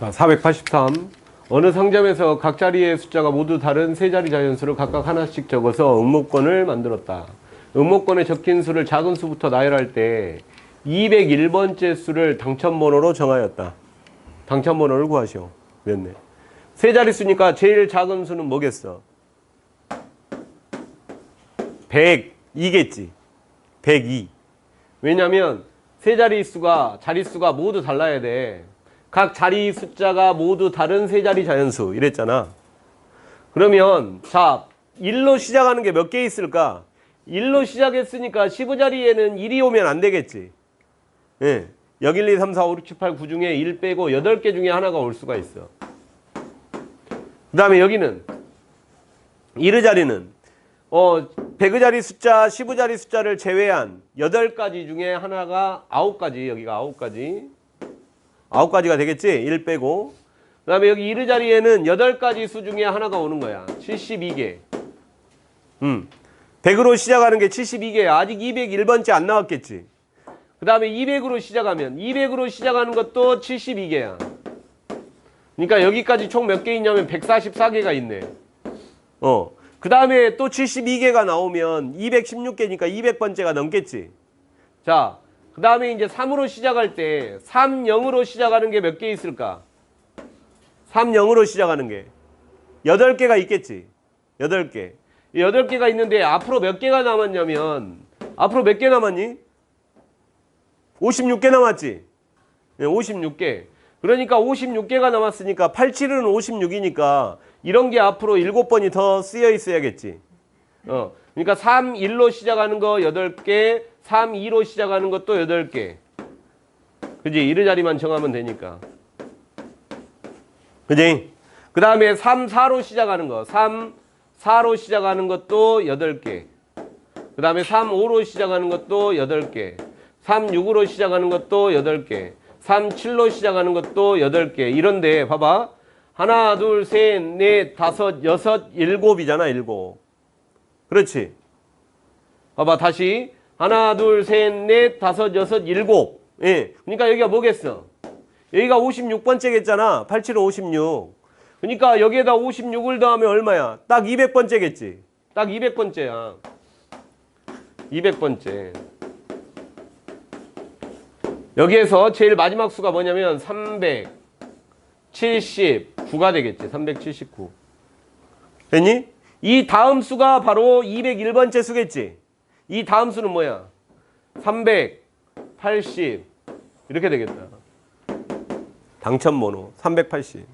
자, 483. 어느 상점에서 각 자리의 숫자가 모두 다른 세 자리 자연수를 각각 하나씩 적어서 음모권을 만들었다. 음모권에 적힌 수를 작은 수부터 나열할 때 201번째 수를 당첨번호로 정하였다. 당첨번호를 구하시오. 몇 네? 세 자리 수니까 제일 작은 수는 뭐겠어? 102겠지. 102. 왜냐면 세 자리 수가 자리 수가 모두 달라야 돼. 각 자리 숫자가 모두 다른 세 자리 자연수 이랬잖아. 그러면 자 1로 시작하는 게 몇 개 있을까? 1로 시작했으니까 15자리에는 1이 오면 안 되겠지. 예. 여기 1, 2, 3, 4, 5, 6, 7, 8, 9 중에 1 빼고 8개 중에 하나가 올 수가 있어. 그 다음에 여기는 1의 자리는 어, 100의 자리 숫자, 15자리 숫자를 제외한 8가지 중에 하나가 9가지, 여기가 9가지. 9가지가 되겠지? 1 빼고. 그 다음에 여기 1의 자리에는 8가지 수 중에 하나가 오는 거야. 72개. 음. 100으로 시작하는 게 72개야. 아직 201번째 안 나왔겠지? 그 다음에 200으로 시작하면 200으로 시작하는 것도 72개야. 그러니까 여기까지 총 몇 개 있냐면 144개가 있네. 어. 그 다음에 또 72개가 나오면 216개니까 200번째가 넘겠지. 자, 그 다음에 이제 3으로 시작할 때 3, 0으로 시작하는 게 몇 개 있을까? 3, 0으로 시작하는 게 8개가 있겠지. 8개. 8개가 있는데 앞으로 몇 개가 남았냐면 앞으로 몇 개 남았니? 56개 남았지. 네, 56개. 그러니까 56개가 남았으니까 87은 56이니까 이런 게 앞으로 7번이 더 쓰여 있어야겠지. 어. 그러니까 3, 1로 시작하는 거 8개, 3, 2로 시작하는 것도 8개. 그지? 이르 자리만 정하면 되니까. 그지? 그 다음에 3, 4로 시작하는 거. 3, 4로 시작하는 것도 8개. 그 다음에 3, 5로 시작하는 것도 8개. 3, 6으로 시작하는 것도 8개. 3, 7로 시작하는 것도 8개. 이런데 봐봐. 하나, 둘, 셋, 넷, 다섯, 여섯, 일곱이잖아, 일곱. 그렇지. 봐봐, 다시. 하나, 둘, 셋, 넷, 다섯, 여섯, 일곱. 예. 그러니까 여기가 뭐겠어? 여기가 56번째겠잖아. 87은 56. 그러니까 여기에다 56을 더하면 얼마야? 딱 200번째겠지. 딱 200번째야. 200번째. 여기에서 제일 마지막 수가 뭐냐면 379가 되겠지. 379. 됐니? 이 다음 수가 바로 201번째 수겠지. 이 다음 수는 뭐야? 380 이렇게 되겠다. 당첨 번호 380.